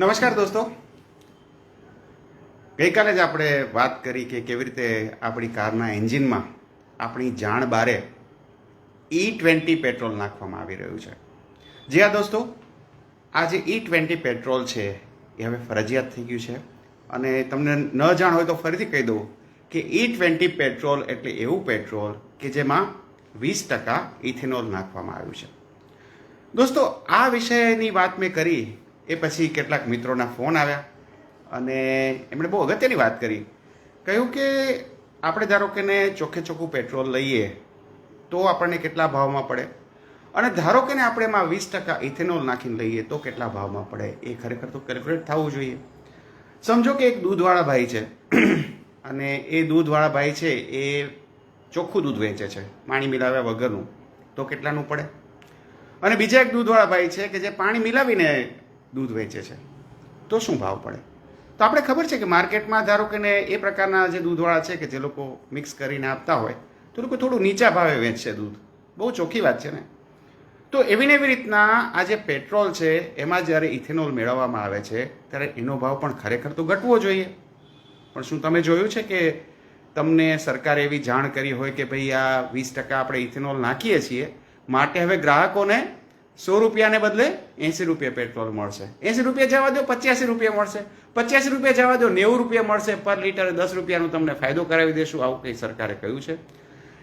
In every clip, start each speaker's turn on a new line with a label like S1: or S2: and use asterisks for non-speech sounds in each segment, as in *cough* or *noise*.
S1: નમસ્કાર દોસ્તો. ગઈકાલે જ આપણે વાત કરી કે કેવી રીતે આપણી કારના એન્જિનમાં આપણી જાણ બારે ઈ ટ્વેન્ટી પેટ્રોલ નાખવામાં આવી રહ્યું છે. જી હા દોસ્તો, આ જે ઈ ટ્વેન્ટી પેટ્રોલ છે એ હવે ફરજિયાત થઈ ગયું છે. અને તમને ન જાણ હોય તો ફરીથી કહી દઉં કે ઈ ટ્વેન્ટી પેટ્રોલ એટલે એવું પેટ્રોલ કે જેમાં વીસ ટકા ઇથેનોલ નાખવામાં આવ્યું છે. દોસ્તો, આ વિષયની વાત મેં કરી એ પછી કેટલાક મિત્રોના ફોન આવ્યા અને એમણે બહુ અગત્યની વાત કરી. કહ્યું કે આપણે ધારો કે ને ચોખ્ખે ચોખ્ખું પેટ્રોલ લઈએ તો આપણને કેટલા ભાવમાં પડે? અને ધારો કે ને આપણે એમાં વીસ ટકા ઇથેનોલ નાખીને લઈએ તો કેટલા ભાવમાં પડે? એ ખરેખર તો કેલ્ક્યુલેટ થવું જોઈએ. સમજો કે એક દૂધવાળા ભાઈ છે *clears throat* અને એ દૂધવાળા ભાઈ છે એ ચોખ્ખું દૂધ વેચે છે, પાણી મિલાવ્યા વગરનું. તો કેટલાનું પડે? અને બીજા એક દૂધવાળા ભાઈ છે કે જે પાણી મિલાવીને દૂધ વેચે છે. તો શું ભાવ પડે? તો આપણે ખબર છે કે માર્કેટમાં ધારો કે ને એ પ્રકારના જે દૂધવાળા છે કે જે લોકો મિક્સ કરીને આપતા હોય, તો લોકો થોડું નીચા ભાવે વેચશે દૂધ. બહુ ચોખ્ખી વાત છે ને? તો એવી ને એવી રીતના આ જે પેટ્રોલ છે, એમાં જ્યારે ઇથેનોલ મેળવવામાં આવે છે, ત્યારે એનો ભાવ પણ ખરેખર તો ઘટવો જોઈએ. પણ શું તમે જોયું છે કે તમને સરકારે એવી જાણ કરી હોય કે ભાઈ આ વીસ ટકા આપણે ઇથેનોલ નાખીએ છીએ, માટે હવે ગ્રાહકોને સો રૂપિયાને બદલે એંસી રૂપિયા પેટ્રોલ મળશે. એંસી રૂપિયા જવા દો, પચ્યાસી રૂપિયા મળશે. પચ્યાસી રૂપિયા જવા દો, નેવું રૂપિયા મળશે પર લીટરે દસ રૂપિયાનો તમને ફાયદો કરાવી દેશું. આવું કંઈ સરકારે કહ્યું છે.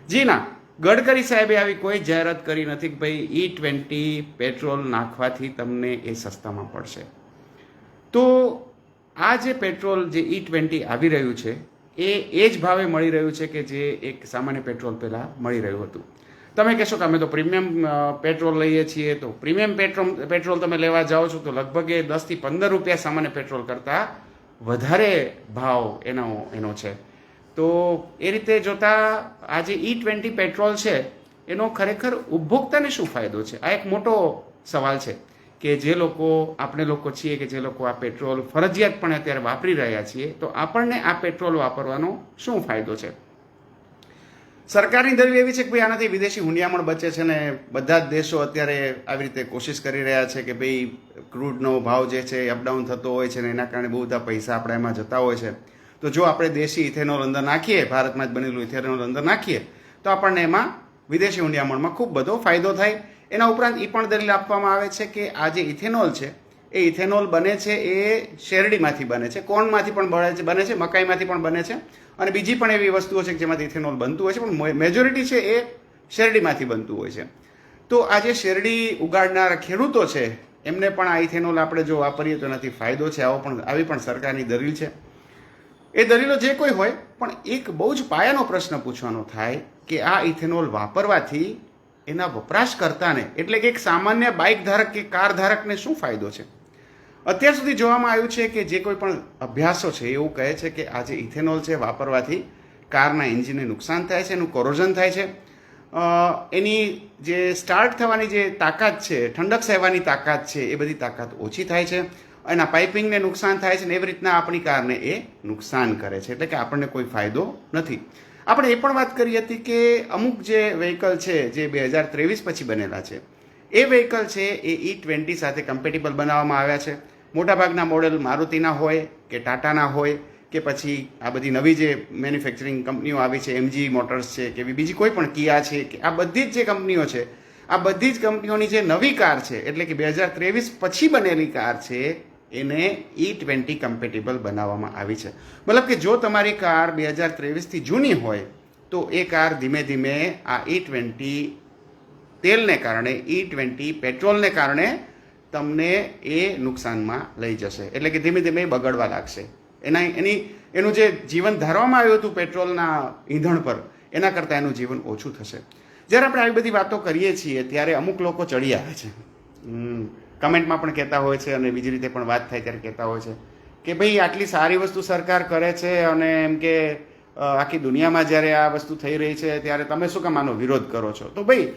S1: જી ના, ગડકરી સાહેબે આવી કોઈ જાહેરાત કરી નથી કે ભાઈ ઈ ટ્વેન્ટી પેટ્રોલ નાખવાથી તમને એ સસ્તામાં પડશે. તો આ જે પેટ્રોલ જે ઈ ટ્વેન્ટી આવી રહ્યું છે, એ એ જ ભાવે મળી રહ્યું છે કે જે એક સામાન્ય પેટ્રોલ પહેલાં મળી રહ્યું હતું. તમે કહેશો કે અમે તો પ્રીમિયમ પેટ્રોલ લઈએ છીએ તો પ્રીમિયમ પેટ્રોલ પેટ્રોલ તમે લેવા જાઓ છો તો લગભગ એ દસથી પંદર રૂપિયા સામાન્ય પેટ્રોલ કરતાં વધારે ભાવ એનો એનો છે. તો એ રીતે જોતા આ જે ઈ ટ્વેન્ટી પેટ્રોલ છે, એનો ખરેખર ઉપભોક્તાને શું ફાયદો છે? આ એક મોટો સવાલ છે કે જે લોકો, આપણે લોકો છીએ કે જે લોકો આ પેટ્રોલ ફરજિયાતપણે અત્યારે વાપરી રહ્યા છીએ, તો આપણને આ પેટ્રોલ વાપરવાનો શું ફાયદો છે? સરકારની દરવી એવી છે કે ભાઈ આનાથી વિદેશી હુંડિયામણ બચે છે ને બધા જ દેશો અત્યારે આવી રીતે કોશિશ કરી રહ્યા છે કે ભાઈ ક્રૂડનો ભાવ જે છે અપડાઉન થતો હોય છે ને એના કારણે બહુ બધા પૈસા આપણા એમાં જતા હોય છે. તો જો આપણે દેશી ઇથેનોલ અંદર નાખીએ, ભારતમાં જ બનેલું ઇથેનોલ અંદર નાખીએ, તો આપણને એમાં વિદેશી હુંડિયામણમાં ખૂબ બધો ફાયદો થાય. એના ઉપરાંત એ પણ દલીલ આપવામાં આવે છે કે આ જે ઇથેનોલ છે એ ઇથેનોલ બને છે, એ શેરડીમાંથી બને છે કોર્નમાંથી પણ બને છે બને છે, મકાઈમાંથી પણ બને છે. અને બીજી પણ એવી વસ્તુઓ છે કે જેમાંથી ઇથેનોલ બનતું હોય છે, પણ મેજોરિટી છે એ શેરડીમાંથી બનતું હોય છે. તો આ જે શેરડી ઉગાડનાર ખેડૂતો છે, એમને પણ આ ઇથેનોલ આપણે જો વાપરીએ તો એનાથી ફાયદો છે, આવો પણ, આવી પણ સરકારની દલીલ છે. એ દલીલો જે કોઈ હોય, પણ એક બહુ જ પાયાનો પ્રશ્ન પૂછવાનો થાય કે આ ઇથેનોલ વાપરવાથી એના વપરાશકર્તાને, એટલે કે એક સામાન્ય બાઇક ધારક કે કાર ધારકને શું ફાયદો છે? અત્યાર સુધી જોવામાં આવ્યું છે કે જે કોઈ પણ અભ્યાસો છે, એવું કહે છે કે આ જે ઇથેનોલ છે વાપરવાથી કારના એન્જિનને નુકસાન થાય છે, એનું કોરોઝન થાય છે. એની જે સ્ટાર્ટ થવાની જે તાકાત છે, ઠંડક સહેવાની તાકાત છે, એ બધી તાકાત ઓછી થાય છે. એના પાઇપિંગને નુકસાન થાય છે ને એવી રીતના આપણી કારને એ નુકસાન કરે છે. એટલે કે આપણને કોઈ ફાયદો નથી. આપણે એ પણ વાત કરી હતી કે અમુક જે વ્હીકલ છે, જે બે હજાર ત્રેવીસ પછી બનેલા છે, એ વ્હીકલ છે એ ઈ ટ્વેન્ટી સાથે કમ્પેટેબલ બનાવવામાં આવ્યા છે. મોટાભાગના મોડેલ મારુતિના હોય કે ટાટાના હોય કે પછી આ બધી નવી જે મેન્યુફેક્ચરિંગ કંપનીઓ આવી છે એમજી મોટર્સ છે કે બીજી કોઈ પણ કિયા છે કે આ બધી જ જે કંપનીઓ છે, આ બધી જ કંપનીઓની જે નવી કાર છે, એટલે કે બે હજાર ત્રેવીસ પછી બનેલી કાર છે, એને ઈ ટ્વેન્ટી કમ્પેટેબલ બનાવવામાં આવી છે. મતલબ કે જો તમારી કાર બે હજાર ત્રેવીસથી જૂની હોય, તો એ કાર ધીમે ધીમે આ ઈ ટ્વેન્ટી તેલને કારણે ઈ ટ્વેન્ટી પેટ્રોલને કારણે તમને એ નુકસાનમાં લઈ જશે. એટલે કે ધીમે ધીમે બગડવા લાગશે. એના એની એનું જે જીવન ધારવામાં આવ્યું હતું પેટ્રોલના ઈંધણ પર, એના કરતાં એનું જીવન ઓછું થશે. જ્યારે આપણે આવી બધી વાતો કરીએ છીએ, ત્યારે અમુક લોકો ચડી આવે છે. કમેન્ટમાં પણ કહેતા હોય છે અને બીજી રીતે પણ વાત થાય ત્યારે કહેતા હોય છે કે ભાઈ, આટલી સારી વસ્તુ સરકાર કરે છે અને એમ કે આખી દુનિયામાં જ્યારે આ વસ્તુ થઈ રહી છે, ત્યારે તમે શું કામ આનો વિરોધ કરો છો? તો ભાઈ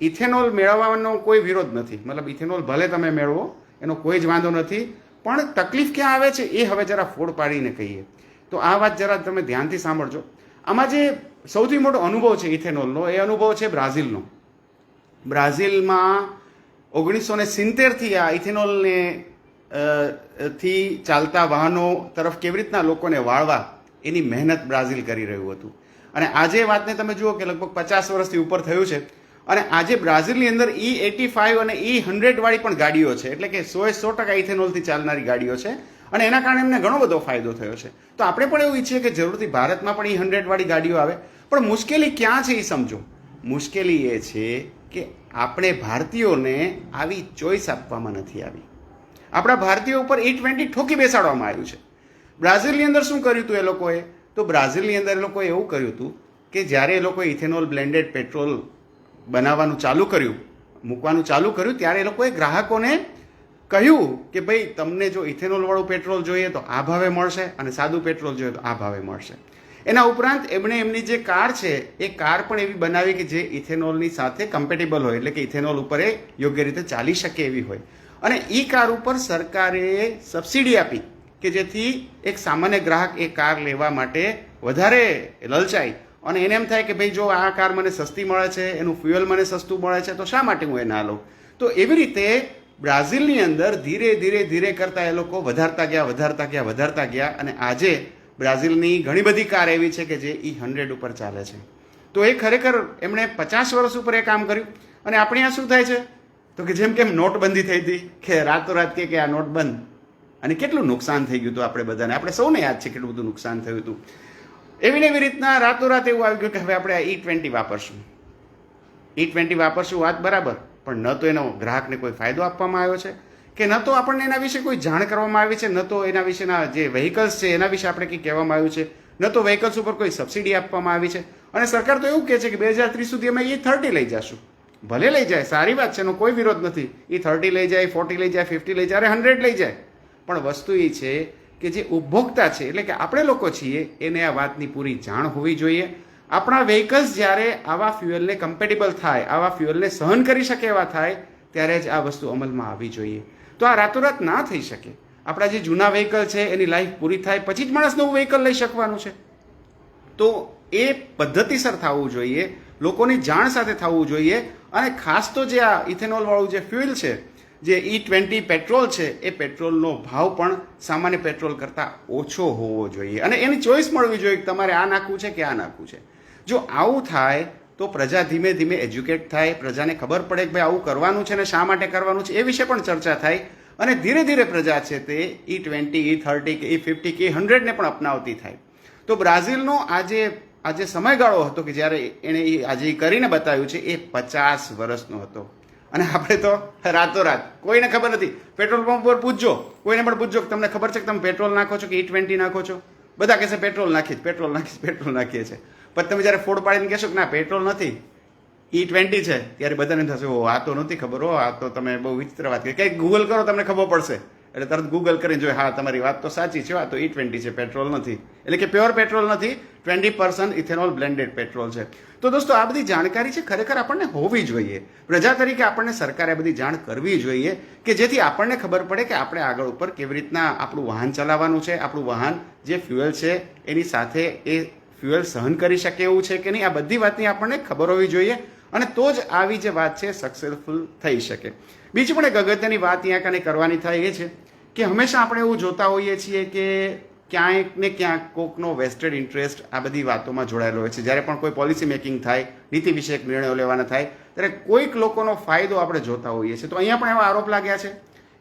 S1: ઇથેનોલ મેળવવાનો કોઈ વિરોધ નથી. મતલબ ઇથેનોલ ભલે તમે મેળવો, એનો કોઈ જ વાંધો નથી, પણ તકલીફ ક્યાં આવે છે એ હવે જરા ફોડ પાડીને કહીએ. તો આ વાત જરા તમે ધ્યાનથી સાંભળજો. આમાં જે સૌથી મોટો અનુભવ છે ઇથેનોલનો, એ અનુભવ છે બ્રાઝિલનો. બ્રાઝિલમાં ઓગણીસો ને સિત્તેરથી આ ઇથેનોલને થી ચાલતા વાહનો તરફ કેવી રીતના લોકોને વાળવા એની મહેનત બ્રાઝિલ કરી રહ્યું હતું. અને આજે વાતને તમે જુઓ કે લગભગ પચાસ વર્ષથી ઉપર થયું છે અને આજે બ્રાઝિલની અંદર ઈ એટી ફાઇવ અને ઈ હંડ્રેડવાળી પણ ગાડીઓ છે. એટલે કે સો સો ટકા ઇથેનોલથી ચાલનારી ગાડીઓ છે. અને એના કારણે એમને ઘણો બધો ફાયદો થયો છે. તો આપણે પણ એવું ઈચ્છીએ કે જરૂરથી ભારતમાં પણ ઈ હંડ્રેડવાળી ગાડીઓ આવે. પણ મુશ્કેલી ક્યાં છે એ સમજો. મુશ્કેલી એ છે કે આપણે ભારતીયોને આવી ચોઈસ આપવામાં નથી આવી. આપણા ભારતીયો ઉપર ઈ ટ્વેન્ટી ઠોકી બેસાડવામાં આવ્યું છે. બ્રાઝિલની અંદર શું કર્યું હતું એ લોકોએ? તો બ્રાઝિલની અંદર એ લોકોએ એવું કર્યું હતું કે જ્યારે એ લોકોએ ઇથેનોલ બ્લેન્ડેડ પેટ્રોલ બનાવવાનું ચાલુ કર્યું, મૂકવાનું ચાલુ કર્યું, ત્યારે એ લોકોએ ગ્રાહકોને કહ્યું કે ભાઈ તમને જો ઇથેનોલવાળું પેટ્રોલ જોઈએ તો આ ભાવે મળશે અને સાદું પેટ્રોલ જોઈએ તો આ ભાવે મળશે. એના ઉપરાંત એમણે એમની જે કાર છે, એ કાર પણ એવી બનાવી કે જે ઇથેનોલની સાથે કમ્પેટેબલ હોય, એટલે કે ઇથેનોલ ઉપર એ યોગ્ય રીતે ચાલી શકે એવી હોય. અને એ કાર ઉપર સરકારે સબસિડી આપી કે જેથી એક સામાન્ય ગ્રાહક એ કાર લેવા માટે વધારે લલચાય અને એને એમ થાય કે ભાઈ જો આ કાર મને સસ્તી મળે છે, એનું ફ્યુઅલ મને સસ્તું મળે છે, તો શા માટે હું એ ના લઉં તો એવી રીતે બ્રાઝિલની અંદર ધીરે ધીરે ધીરે કરતાં એ લોકો વધારતા ગયા વધારતા ગયા વધારતા ગયા અને આજે બ્રાઝિલની ઘણી બધી કાર એવી છે કે જે ઈ હંડ્રેડ ઉપર ચાલે છે. તો એ ખરેખર એમણે પચાસ વર્ષ ઉપર એ કામ કર્યું. અને આપણે આ શું થાય છે? તો કે જેમ કેમ નોટબંધી થઈ હતી કે રાતોરાત કે આ નોટ બંધ. અને કેટલું નુકસાન થઈ ગયું હતું આપણે બધાને. આપણે સૌને યાદ છે કેટલું બધું નુકસાન થયું હતું. એવી ને એવી રીતના રાતોરાત એવું આવી ગયું કે હવે આપણે આ ઈ ટ્વેન્ટી વાપરશું. ઈ ટ્વેન્ટી વાપરશું વાત બરાબર, પણ ન તો એનો ગ્રાહકને કોઈ ફાયદો આપવામાં આવ્યો છે? કે ન તો આપણને એના વિશે કોઈ જાણ કરવામાં આવી છે? ન તો એના વિશેના જે વ્હીકલ્સ છે એના વિશે આપણે કંઈ કહેવામાં આવ્યું છે? ન તો વ્હીકલ્સ ઉપર કોઈ સબસિડી આપવામાં આવી છે? અને સરકાર તો એવું કહે છે કે બે હજાર ત્રીસ સુધી અમે એ થર્ટી લઈ જશું. ભલે લઈ જાય, સારી વાત છે, એનો કોઈ વિરોધ નથી. એ થર્ટી લઈ જાય ફોર્ટી લઈ જાય ફિફ્ટી લઈ જાય હંડ્રેડ લઈ જાય. પણ વસ્તુ એ છે કે જે ઉપભોક્તા છે, એટલે કે આપણે લોકો છીએ, એને આ વાતની પૂરી જાણ હોવી જોઈએ. આપણા વ્હીકલ્સ જ્યારે આવા ફ્યુઅલને કમ્પેટેબલ થાય, આવા ફ્યુઅલને સહન કરી શકે એવા થાય, ત્યારે જ આ વસ્તુ અમલમાં આવવી જોઈએ. તો આ રાતોરાત ના થઈ શકે. આપણા જે જૂના વ્હીકલ છે, એની લાઈફ પૂરી થાય, પછી જ માણસ નવું વ્હીકલ લઈ શકવાનું છે. તો એ પદ્ધતિસર થવું જોઈએ, લોકોની જાણ સાથે થવું જોઈએ, અને ખાસ તો જે આ ઇથેનોલવાળું જે ફ્યુઅલ છે જે ઈ ટ્વેન્ટી પેટ્રોલ છે, એ પેટ્રોલનો ભાવ પણ સામાન્ય પેટ્રોલ કરતાં ઓછો હોવો જોઈએ. અને એની ચોઈસ મળવી જોઈએ કે તમારે આ નાખવું છે કે આ નાખવું છે. જો આવું થાય, તો પ્રજા ધીમે ધીમે એજ્યુકેટ થાય, પ્રજાને ખબર પડે કે ભાઈ આવું કરવાનું છે ને શા માટે કરવાનું છે, એ વિશે પણ ચર્ચા થાય. અને ધીરે ધીરે પ્રજા છે તે ઈ ટ્વેન્ટી ઈ થર્ટી કે ઈ ફિફ્ટી કે હંડ્રેડને પણ અપનાવતી થાય. તો બ્રાઝિલનો આજે આજે સમયગાળો હતો કે જ્યારે એણે એ આજે ઈ કરીને બતાવ્યું છે, એ પચાસ વર્ષનો હતો. અને આપણે તો રાતોરાત, કોઈને ખબર નથી. પેટ્રોલ પંપ પર પૂછજો, કોઈને પણ પૂછજો કે તમને ખબર છે કે તમે પેટ્રોલ નાખો છો કે ઈ ટ્વેન્ટી નાખો છો? બધા કહેશે પેટ્રોલ નાખી પેટ્રોલ નાખીશ પેટ્રોલ નાખીએ છીએ. પણ તમે જ્યારે ફોડ પાડીને કહેશો કે, ના, પેટ્રોલ નથી ઈ ટ્વેન્ટી છે, ત્યારે બધાને થશે ઓ આ તો નથી ખબર, હો, આ તો તમે બહુ વિચિત્ર વાત કરી. કંઈક ગૂગલ કરો, તમને ખબર પડશે. એટલે તરત ગૂગલ કરીને જોઈએ હા, તમારી વાત તો સાચી છે, આ તો ઈ ટ્વેન્ટી છે પેટ્રોલ નથી. એટલે કે પ્યોર પેટ્રોલ નથી twenty percent ethanol blended petrol છે. તો દોસ્તો, આ બધી જાણકારી છે, ખરેખર આપણને હોવી જોઈએ. પ્રજા તરીકે આપણને સરકારે બધી જાણ કરવી જોઈએ કે જેથી આપણને ખબર પડે કે આપણે આગળ ઉપર કેવી રીતના આપણું વાહન ચલાવવાનું છે, આપણું વાહન જે ફ્યુઅલ છે, એની સાથે એ ફ્યુઅલ સહન કરી શકે એવું છે કે નહીં, આ બધી વાતની આપણને ખબર હોવી જોઈએ અને તો જ આવી જે વાત છે સક્સેસફુલ થઈ શકે. બીજી પણ એક અગત્યની વાત અહીંયા કને કરવાની થાય એ છે કે હંમેશા આપણે એવું જોતા હોઈએ છીએ કે ક્યાંક ને ક્યાંક કોકનો વેસ્ટેડ ઇન્ટરેસ્ટ આ બધી વાતોમાં જોડાયેલો હોય છે. જ્યારે પણ કોઈ પોલિસી મેકિંગ થાય, નીતિ વિષયક નિર્ણયો લેવાના થાય, ત્યારે કોઈક લોકોનો ફાયદો આપણે જોતા હોઈએ છીએ. તો અહીંયા પણ એવા આરોપ લાગ્યા છે.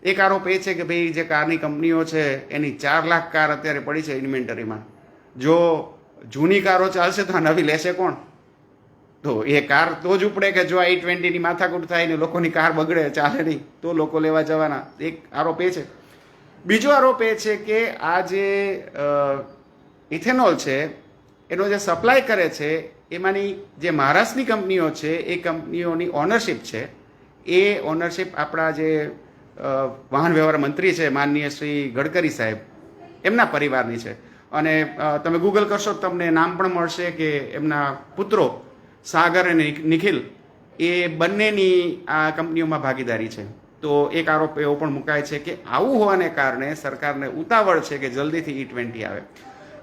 S1: એક આરોપ એ છે કે ભાઈ જે કારની કંપનીઓ છે, એની ચાર લાખ કાર અત્યારે પડી છે ઇન્વેન્ટરીમાં જો જૂની કારો ચાલશે તો આ નવી લેશે કોણ? તો એ કાર તો જ ઉપડે કે જો આ ઈ ટ્વેન્ટીની માથાકૂટ થાય ને લોકોની કાર બગડે, ચાલે નહીં, તો લોકો લેવા જવાના. એક આરોપ એ છે. બીજો આરોપ એ છે કે આ જે ઇથેનોલ છે, એનો જે સપ્લાય કરે છે, એમાંની જે મહારાષ્ટ્રની કંપનીઓ છે, એ કંપનીઓની ઓનરશિપ છે. એ ઓનરશિપ આપણા જે વાહન વ્યવહાર મંત્રી છે, માનનીય શ્રી ગડકરી સાહેબ, એમના પરિવારની છે. અને તમે ગૂગલ કરશો તમને નામ પણ મળશે કે એમના પુત્રો સાગર અને નિખિલ, એ બંનેની આ કંપનીઓમાં ભાગીદારી છે. તો એક આરોપ એવો પણ મુકાય છે કે આવું હોવાને કારણે સરકારને ઉતાવળ છે કે જલ્દીથી ઈ ટ્વેન્ટી આવે.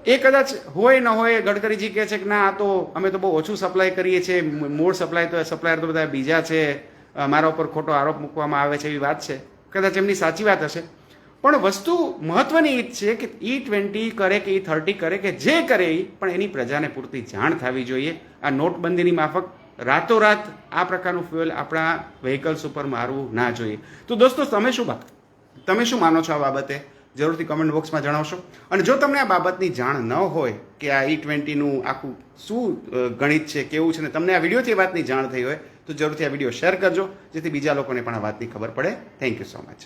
S1: એ કદાચ હોય ન હોય, ગડકરીજી કહે છે કે ના, આ તો અમે તો બહુ ઓછું સપ્લાય કરીએ છીએ મૂળ સપ્લાય તો, સપ્લાયર તો બધા બીજા છે મારા ઉપર ખોટો આરોપ મૂકવામાં આવે છે એવી વાત છે. કદાચ એમની સાચી વાત હશે. પણ વસ્તુ મહત્વની એ છે કે ઈ ટ્વેન્ટી કરે કે ઈ થર્ટી કરે કે જે કરે એ પણ એની પ્રજાને પૂરતી જાણ થવી જોઈએ. આ નોટબંધીની માફક રાતોરાત આ પ્રકારનું ફ્યુઅલ આપણા વ્હીકલ્સ ઉપર મારવું ના જોઈએ. તો દોસ્તો, તમે શું બાબત તમે શું માનો છો આ બાબતે? જરૂરથી કમેન્ટ બોક્સમાં જણાવશો. અને જો તમને આ બાબતની જાણ ન હોય કે આ ઈ ટ્વેન્ટીનું આખું શું ગણિત છે, કેવું છે ને તમને આ વિડીયોથી એ વાતની જાણ થઈ હોય, તો જરૂરથી આ વીડિયો શેર કરજો, જેથી બીજા લોકોને પણ આ વાતની ખબર પડે. Thank you so much